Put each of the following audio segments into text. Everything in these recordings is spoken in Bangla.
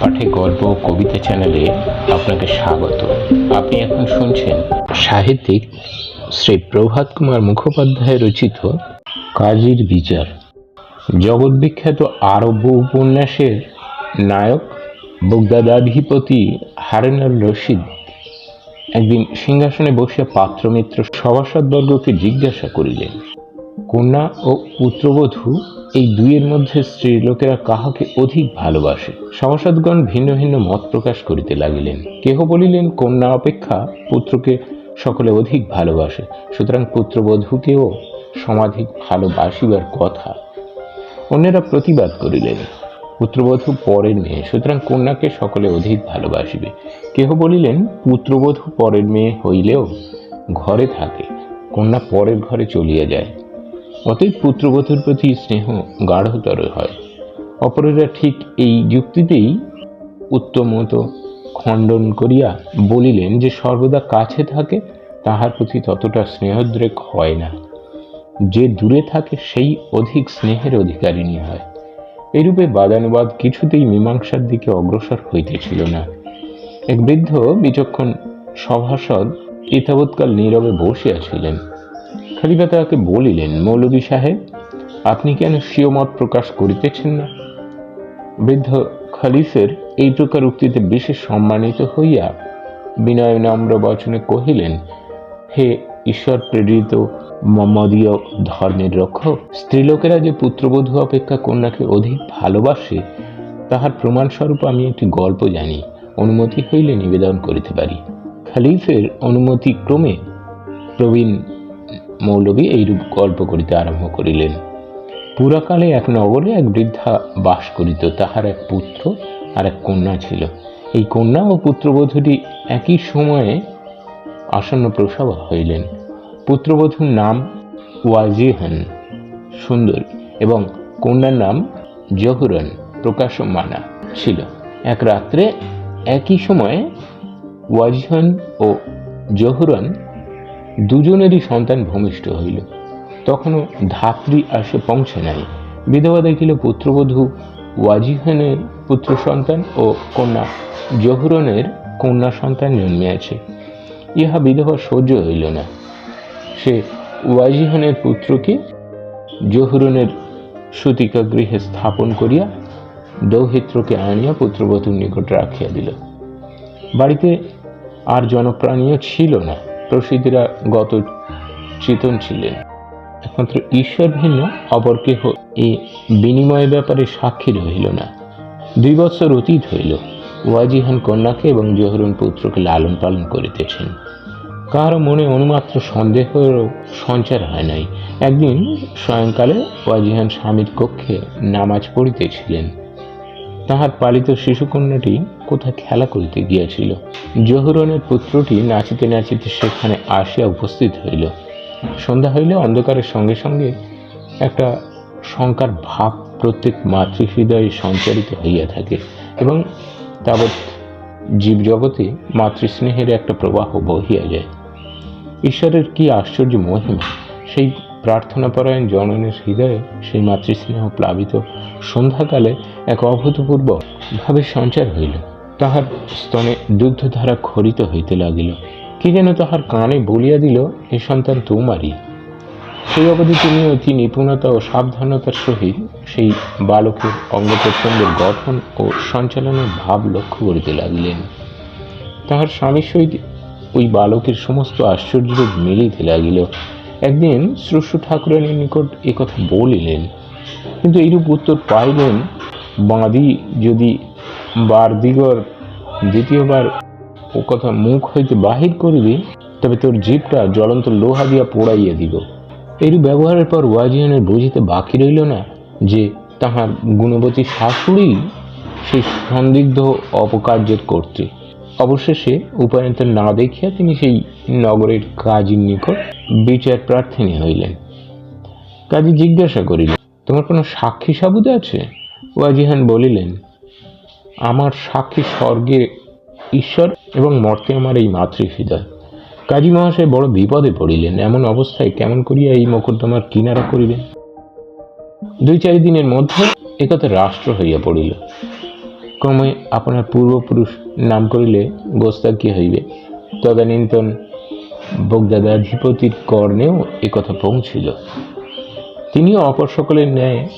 পাঠে গল্প কবিতা চ্যানেলে আপনাকে স্বাগত। আপনি এখন শুনছেন সাহিত্যিক শ্রী প্রভাত কুমার মুখোপাধ্যায় রচিত কাজীর বিচার। জগৎবিখ্যাত আরব্য উপন্যাসের নায়ক, বগদাদাধিপতি হারেনার রশিদ একদিন সিংহাসনে বসিয়া পাত্রমিত্র সভাসদবর্গকে জিজ্ঞাসা করিলেন কন্যা ও পুত্রবধূ, এই দুইয়ের মধ্যে স্ত্রীলোকেরা কাহাকে অধিক ভালোবাসে? সভাসদগণ ভিন্ন ভিন্ন মত প্রকাশ করিতে লাগিলেন। কেহ বলিলেন, কন্যা অপেক্ষা পুত্রকে সকলে অধিক ভালোবাসে। সুতরাং পুত্রবধূকেও সমাধিক ভালোবাসিবার কথা। অন্যেরা প্রতিবাদ করিলেন, পুত্রবধূ পরের মেয়ে, সুতরাং কন্যাকে সকলে অধিক ভালোবাসিবে। কেহ বলিলেন, পুত্রবধূ পরের মেয়ে হইলেও ঘরে থাকে। কন্যা পরের ঘরে চলিয়া যায়। অতএব পুত্রবধূর প্রতি স্নেহ গাঢ়তর হয়। অপরেরা ঠিক এই যুক্তিতেই উত্তমত খণ্ডন করিয়া বলিলেন যে, সর্বদা কাছে থাকে, তাহার প্রতি ততটা স্নেহদ্রেক হয় না। যে দূরে থাকে, সেই অধিক স্নেহের অধিকারিণী হয়। এরূপে বাদানুবাদ কিছুতেই মীমাংসার দিকে অগ্রসর হইতেছিল না। এক বৃদ্ধ বিচক্ষণ সভাসদ ইতাবৎকাল নীরবে বসিয়াছিলেন খালিফা তাহাকে বলিলেন, মৌলভী সাহেব, আপনি কেন স্বীয় মত প্রকাশ করিতেছেন না? বৃদ্ধ খলিফের এই প্রকার উক্তিতে বিশেষ সম্মানিত হইয়া বিনয় নম্র বচনে কহিলেন, হে ঈশ্বর প্রেরিত মম্মদীয় ধর্মের রক্ষক, স্ত্রীলোকেরা যে পুত্রবধূ অপেক্ষা কন্যাকে অধিক ভালোবাসে, তাহার প্রমাণস্বরূপ আমি একটি গল্প জানি, অনুমতি হইলে নিবেদন করিতে পারি। খালিফের অনুমতি ক্রমে প্রবীণ মৌলবী এইরূপ গল্প করিতে আরম্ভ করিলেন। পুরাকালে এক নগরে এক বৃদ্ধা বাস করিত, তাহার এক পুত্র আর এক কন্যা ছিল। এই কন্যা ও পুত্রবধূটি একই সময়ে আসন্ন প্রসব হইলেন। পুত্রবধূর নাম ওয়াজিহান, সুন্দর, এবং কন্যার নাম জহুরন, প্রকাশমানা ছিল। এক রাত্রে একই সময়ে ওয়াজিহান ও জহুরন দুজনেরই সন্তান ভূমিষ্ঠ হইল। তখনও ধাত্রী আসে পৌঁছে নাই। বিধবা দেখিল পুত্রবধূ ওয়াজিহানের পুত্র সন্তান ও কন্যা জহুরনের কন্যা সন্তান জন্মিয়াছে। ইহা বিধবা সহ্য হইল না। সে ওয়াজিহানের পুত্রকে জহুরনের সুতিকা গৃহে স্থাপন করিয়া দৌহিত্রকে আনিয়া পুত্রবধূর নিকট রাখিয়া দিল। বাড়িতে আর জনপ্রাণীও ছিল না। প্রসিদ্ধরা গত চেতন ছিলেন। একমাত্র ঈশ্বর ভিন্ন, অপর কেহ এ বিনিময় ব্যাপারে সাক্ষী রহিল না। দুই বছর অতীত হইল, ওয়াজিহান কন্যাকে এবং জহরুন পুত্রকে লালন পালন করিতেছেন। কারও মনে অনুমাত্র সন্দেহেরও সঞ্চার হয় নাই। একদিন সায়ংকালে ওয়াজিহান স্বামীর কক্ষে নামাজ পড়িতেছিলেন। তাহার পালিত শিশুকন্যাটি কোথায় খেলা করিতে গিয়াছিল? জহুরনের পুত্রটি নাচিতে নাচিতে সেখানে আসিয়া উপস্থিত হইল। সন্ধ্যা হইলে অন্ধকারের সঙ্গে সঙ্গে একটা শঙ্কার ভাব প্রত্যেক মাতৃহৃদয়ে সঞ্চারিত হইয়া থাকে এবং তাবৎ জীবজগতে মাতৃস্নেহের একটা প্রবাহ বহিয়া যায়। ঈশ্বরের কি আশ্চর্য মহিমা! সেই প্রার্থনাপরায়ণ জননের হৃদয়ে সেই মাতৃস্নেহ প্লাবিত। সন্ধ্যাকালে এক অভূতপূর্ব ভাবে সঞ্চার হইল। তাহার স্তনে দুগ্ধধারা খরিত হইতে লাগিল। কি যেন তাহার কানে বলিয়া দিল, এ সন্তান তোমারই। সেই অবধি তিনি অতি নিপুণতা ও সাবধানতার সহিত সেই বালকের অঙ্গ প্রত্যঙ্গের গঠন ও সঞ্চালনের ভাব লক্ষ্য করিতে লাগিলেন। তাহার স্বামীর সহিত ওই বালকের সমস্ত আশ্চর্য মিলিতে লাগিল। একদিন শ্রুষ্ঠ ঠাকুরানীর নিকট কথা বলিলেন, কিন্তু এইরূপ উত্তর পাইলেন বাঁধি যদি বারদিগর দ্বিতীয়বার ও কথা মুখ হইতে বাহির করিবি, তবে তোর জীবটা জ্বলন্ত লোহা দিয়া পোড়াইয়া দিব। এইরূপ ব্যবহারের পর ওয়াজিয়ানের বুঝিতে বাকি রইল না যে তাহার গুণবতী শাশুড়ি সেই সন্দিগ্ধ অপকার্যের কর্তৃ অবশেষে উপায়ন্ত না দেখিয়া তিনি সেই নগরের কাজীর নিকট বিচার প্রার্থনী হইলেন। কাজী জিজ্ঞাসা করিলেন, তোমার কোনো সাক্ষী সাবুদ আছে? ওয়াজিহান বলিলেন, আমার সাক্ষী স্বর্গে ঈশ্বর এবং মর্তে আমার এই মাতৃহৃদয় কাজী মহাশয় বড় বিপদে পড়িলেন, এমন অবস্থায় কেমন করিয়া এই মোকদ্দমার কিনারা করিবেন দুই চারি দিনের মধ্যে একথা রাষ্ট্র হইয়া পড়িল। ক্রমে আপনার পূর্বপুরুষ নাম করিলে গোস্তা কি হইবে? তদানীন্তন বগদাদাধিপতির কর্ণেও একথা পৌঁছিল। তিনিও অপর সকলের ন্যায়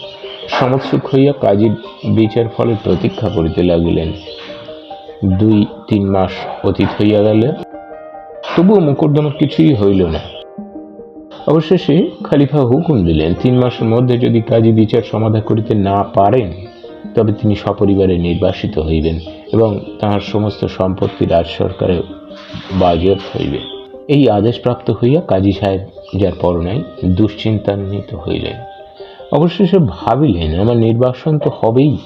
সমৎসুখ হইয়া কাজীর বিচার ফলে প্রতীক্ষা করিতে লাগিলেন। দুই, তিন মাস অতীত হইয়া গেল। তবুও মোকদ্দমার কিছুই হইল না। অবশেষে খালিফা হুকুম দিলেন, তিন মাসের মধ্যে যদি কাজী বিচার সমাধা করিতে না পারেন তবে তিনি সপরিবারে নির্বাসিত হইবেন এবং তাহার সমস্ত সম্পত্তি রাজ সরকারে বাজেয়াপ্ত হইবে। এই আদেশ প্রাপ্ত হইয়া কাজী সাহেব যার পরনাই দুশ্চিন্তান্বিত হইলেন। অবশেষে ভাবিলেন, আমার নির্বাসন তো হবেই।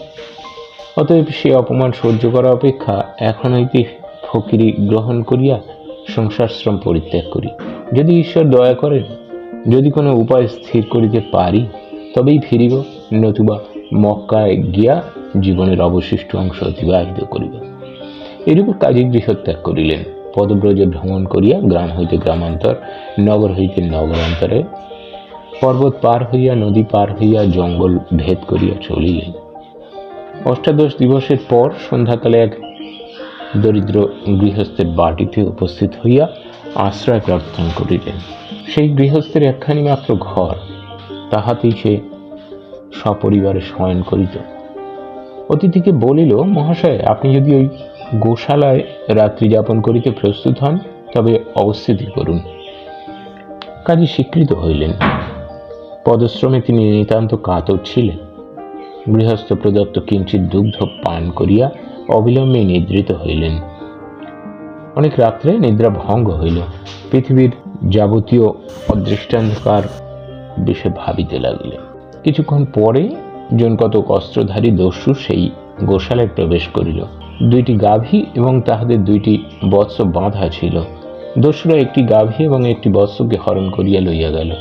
অতএব সে অপমান সহ্য করা অপেক্ষা এখন হইতে ফকিরি গ্রহণ করিয়া সংসারশ্রম পরিত্যাগ করি। যদি ঈশ্বর দয়া করেন, যদি কোনো উপায় স্থির করিতে পারি, তবেই ফিরিব, নতুবা মক্কায় গিয়া জীবনের অবশিষ্ট অংশ অতিবাহিত করিব এরূপে কাজী গৃহত্যাগ করিলেন। পদব্রজে ভ্রমণ করিয়া গ্রাম হইতে গ্রামান্তর, নগর হইতে নগরান্তরে পর্বত পার হইয়া নদী পার হইয়া জঙ্গল ভেদ করিয়া চলিলেন। অষ্টাদশ দিবসের পর সন্ধ্যাকালে এক দরিদ্র গৃহস্থের বাটিতে উপস্থিত হইয়া আশ্রয় প্রার্থনা করিলেন। সেই গৃহস্থের একখানি মাত্র ঘর, তাহাতেই সে সপরিবারে শয়ন করিত। অতিথিকে বলিল, মহাশয়, আপনি যদি ওই গোশালায় রাত্রি যাপন করিতে প্রস্তুত হন, তবে অবস্থিতি করুন। কাজী স্বীকৃত হইলেন। পদশ্রমে তিনি নিতান্ত কাতর ছিলেন। গৃহস্থ প্রদত্ত কিঞ্চিত দুগ্ধ পান করিয়া অবিলম্বে নিদ্রিত হইলেন। অনেক রাত্রে নিদ্রা ভঙ্গ হইল। পৃথিবীর যাবতীয় অদৃষ্টান্তকার বিষয়ে ভাবিতে লাগিলেন। কিছুক্ষণ পরে জন জনকতক অস্ত্রধারী দস্যু সেই গোশালায় প্রবেশ করিল। দুইটি গাভী এবং তাহাদের দুইটি বৎস বাঁধা ছিল। দস্যুরা একটি গাভী এবং একটি বৎসকে হরণ করিয়া লইয়া গেল।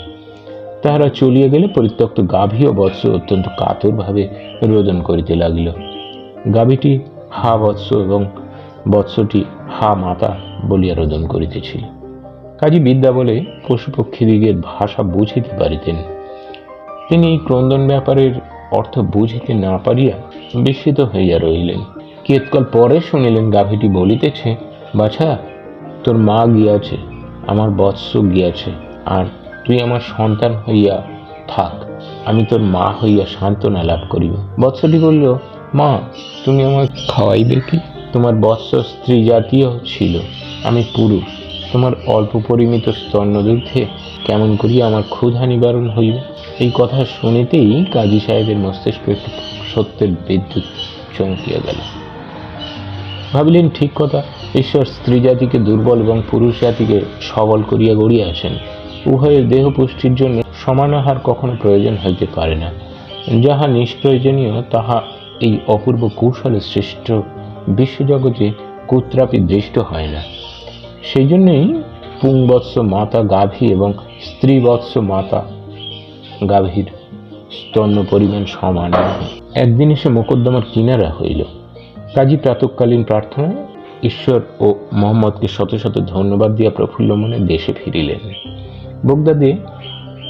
তাহারা চলিয়া গেলে পরিত্যক্ত গাভী ও বৎস অত্যন্ত কাতরভাবে রোদন করিতে লাগিল। গাভীটি হা বৎস এবং বৎসটি হা মাতা বলিয়া রোদন করিতেছিল। কাজী বিদ্যা বলে পশুপক্ষীদিগের ভাষা বুঝিতে পারিতেন। তিনি এই ক্রন্দন ব্যাপারের অর্থ বুঝিতে না পারিয়া বিস্মিত হইয়া রহিলেন। কেতকাল পরে শুনিলেন, গাভীটি বলিতেছে, বাছা, তোর মা গিয়াছে, আমার বৎস গিয়াছে, আর তুই আমার সন্তান হইয়া থাক, আমি তোর মা হইয়া সান্ত্বনা লাভ করিব। বৎসটি বলল, মা, তুমি আমার খাওয়াইবে কি? তোমার বৎস স্ত্রী জাতীয় ছিল, আমি পুরুষ, তোমার অল্প পরিমিত স্তন্যদুগ্ধে কেমন করিয়া আমার ক্ষুধা নিবারণ হইবে? এই কথা শুনিতেই কাজী সাহেবের মস্তিষ্কে একটি সত্যের বিদ্যুৎ চমকিয়া গেল। ভাবিলেন, ঠিক কথা, ঈশ্বর স্ত্রী জাতিকে দুর্বল এবং পুরুষ জাতিকে সবল করিয়া গড়িয়া আসেন। উভয়ের দেহ পুষ্টির জন্য সমান আহার কখনো প্রয়োজন হইতে পারে না। যাহা নিষ্প্রয়োজনীয়, তাহা এই অপূর্ব কৌশলে সৃষ্ট বিশ্বজগতে কুত্রাপি দৃষ্ট হয় না। সেই জন্যই পুংবৎস মাতা গাভী এবং স্ত্রীবৎস মাতা গাভীর স্তন্য পরিমাণ সমান। একদিন এসে মোকদ্দমার কিনারা হইল। কাজী প্রাতকালীন প্রার্থনা, ঈশ্বর ও মোহাম্মদকে শত শত ধন্যবাদ দিয়া প্রফুল্ল মনে দেশে ফিরিলেন। বগদাদে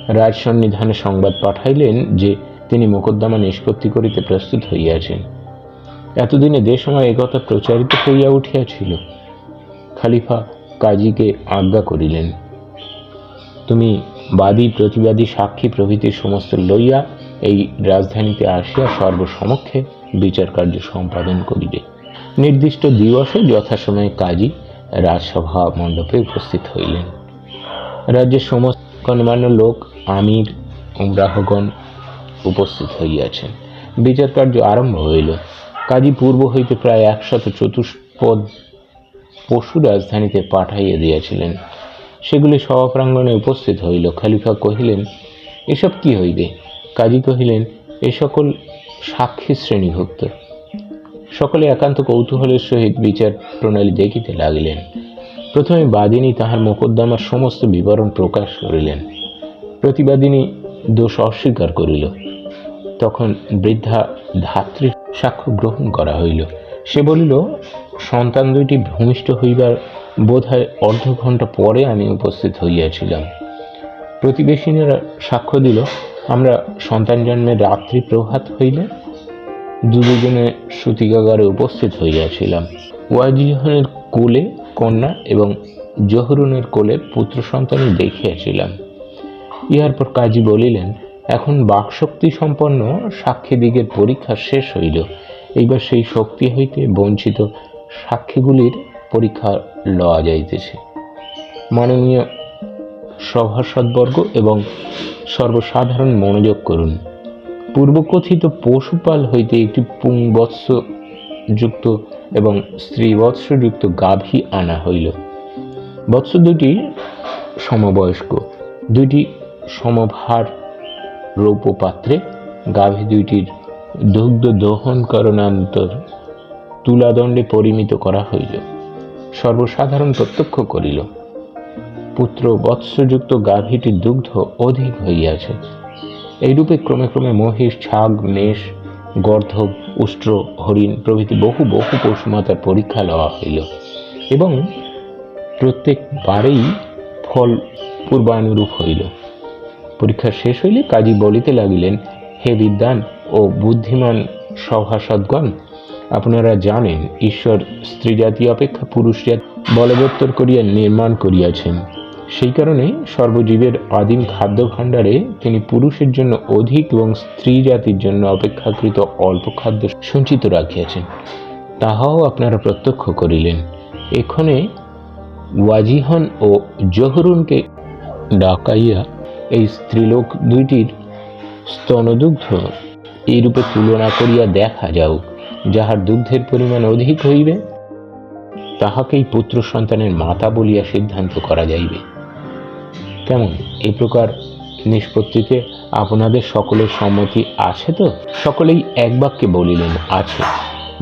রাজ সন্নিধানে সংবাদ পাঠাইলেন যে তিনি মোকদ্দমা নিষ্পত্তি করিতে প্রস্তুত হইয়াছেন। এতদিনে দেশময় একথা প্রচারিত হইয়া উঠিয়াছিল। খালিফা কাজীকে আজ্ঞা করিলেন, তুমি বাদী প্রতিবাদী সাক্ষী প্রভৃতির সমস্ত লইয়া এই রাজধানীতে আসিয়া সর্বসমক্ষে বিচার কার্য সম্পাদন করিবে। নির্দিষ্ট দিবসে যথাসময়ে কাজী রাজসভা মণ্ডপে উপস্থিত হইলেন। রাজ্যের সমস্ত গণমান্য লোক, আমির, উমরাহগণ উপস্থিত হইয়াছেন। বিচার কার্য আরম্ভ হইল। কাজী পূর্ব হইতে প্রায় একশত চতুষ্পদ পশু রাজধানীতে পাঠাইয়া দিয়াছিলেন। সেগুলি সভা সভাপ্রাঙ্গণে উপস্থিত হইল। খালিফা কহিলেন, এসব কি হইবে? কাজী কহিলেন, এ সকল সাক্ষী শ্রেণীভুক্ত। সকলে একান্ত কৌতূহলের সহিত বিচার প্রণালী দেখিতে লাগিলেন। প্রথমে বাদিনী তাহার মোকদ্দমার সমস্ত বিবরণ প্রকাশ করিলেন। প্রতিবাদিনী দোষ অস্বীকার করিল। তখন বৃদ্ধা ধাত্রী সাক্ষ্য গ্রহণ করা হইল। সে বলিল, সন্তান দুইটি ভূমিষ্ঠ হইবার বোধ হয় অর্ধ ঘণ্টা পরে আমি উপস্থিত হইয়াছিলাম। প্রতিবেশিনীরা সাক্ষ্য দিল, আমরা সন্তান জন্মের রাত্রি প্রভাত হইলে দু দুজনে সূতিকাগারে উপস্থিত হইয়াছিলাম। ওয়াজিহানের কোলে কন্যা এবং জহরুনের কোলে পুত্র সন্তানই দেখিয়াছিলাম। ইহার পর কাজী বলিলেন, এখন বাকশক্তি সম্পন্ন সাক্ষীদিগের পরীক্ষা শেষ হইল। এইবার সেই শক্তি হইতে বঞ্চিত সাক্ষীগুলির পরীক্ষা লওয়া যাইতেছে। মাননীয় সভাসদবর্গ এবং সর্বসাধারণ মনোযোগ করুন। পূর্বকথিত পশুপাল হইতে একটি পুংবৎস যুক্ত এবং স্ত্রীবৎসযুক্ত গাভী আনা হইল। বৎস দুটি সমবয়স্ক, দুইটি সমভার রৌপ্য পাত্রে গাভী দুইটির দুগ্ধ দহন করণান্তর তুলাদণ্ডে পরিমিত করা হইল। সর্বসাধারণ প্রত্যক্ষ করিল। পুত্র বৎসযুক্ত গাভীটির দুগ্ধ অধিক হইয়াছে। এইরূপে ক্রমে ক্রমে মহিষ, ছাগ, মেষ গর্ধব উষ্ট্র, হরিণ প্রভৃতি বহু বহু পশুমাতার পরীক্ষা লওয়া হইল এবং প্রত্যেকবারেই ফল পূর্বানুরূপ হইল। পরীক্ষা শেষ হইলে কাজী বলিতে লাগিলেন, হে বিদ্বান ও বুদ্ধিমান সভাসদগণ আপনারা জানেন, ঈশ্বর স্ত্রী জাতি অপেক্ষা পুরুষ জাতি বলবত্তর করিয়া নির্মাণ করিয়াছেন। সেই কারণে সর্বজীবের আদিম খাদ্য ভাণ্ডারে তিনি পুরুষের জন্য অধিক এবং স্ত্রী জাতির জন্য অপেক্ষাকৃত অল্প খাদ্য সঞ্চিত রাখিয়াছেন। তাহাও আপনারা প্রত্যক্ষ করিলেন। এখানে ওয়াজিহন ও জহরুনকে ডাকাইয়া এই স্ত্রীলোক দুইটির স্তনদুগ্ধ এইরূপে তুলনা করিয়া দেখা যাউক। যাহার দুগ্ধের পরিমাণ অধিক হইবে, তাহাকেই পুত্র সন্তানের মাতা বলিয়া সিদ্ধান্ত করা যাইবে। কেমন? এই প্রকার নিষ্পত্তিতে আপনাদের সকলের সম্মতি আছে তো? সকলেই এক বাক্যে বলিলেন, আছে।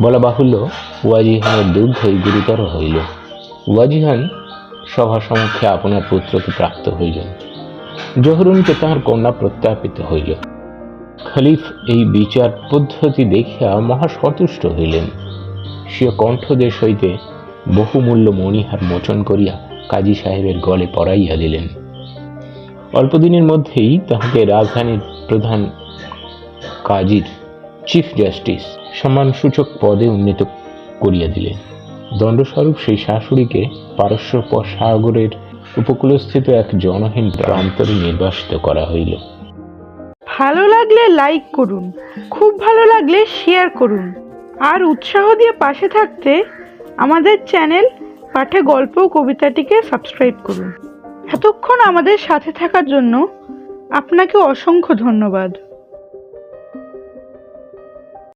বলা বাহুল্য ওয়াজিহানের দুগ্ধই গুরুতর হইল। ওয়াজিহান সভা সমক্ষে আপনার পুত্রকে প্রাপ্ত হইলেন। জহরুনকে তাহার কন্যা প্রত্যাপিত হইল। খলিফ এই বিচার পদ্ধতি দেখিয়া মহা সন্তুষ্ট হইলেন। স্বীয় কণ্ঠদেশ হইতে বহুমূল্য মণিহার মোচন করিয়া কাজী সাহেবের গলে পড়াইয়া দিলেন। অল্পদিনের মধ্যেই তাহাকে রাজধানীর প্রধান কাজীর চিফ জাস্টিস সম্মানসূচক পদে উন্নীত করিয়া দিলেন। দণ্ডস্বরূপ সেই শাশুড়িকে পারস্য সাগরের উপকূলস্থিত এক জনহীন প্রান্তরে নির্বাসিত করা হইল। ভালো লাগলে লাইক করুন, খুব ভালো লাগলে শেয়ার করুন। আর উৎসাহ দিয়ে পাশে থাকতে আমাদের চ্যানেল পাঠে গল্প কবিতাটিকে সাবস্ক্রাইব করুন। এতক্ষণ আমাদের সাথে থাকার জন্য আপনাকে অসংখ্য ধন্যবাদ।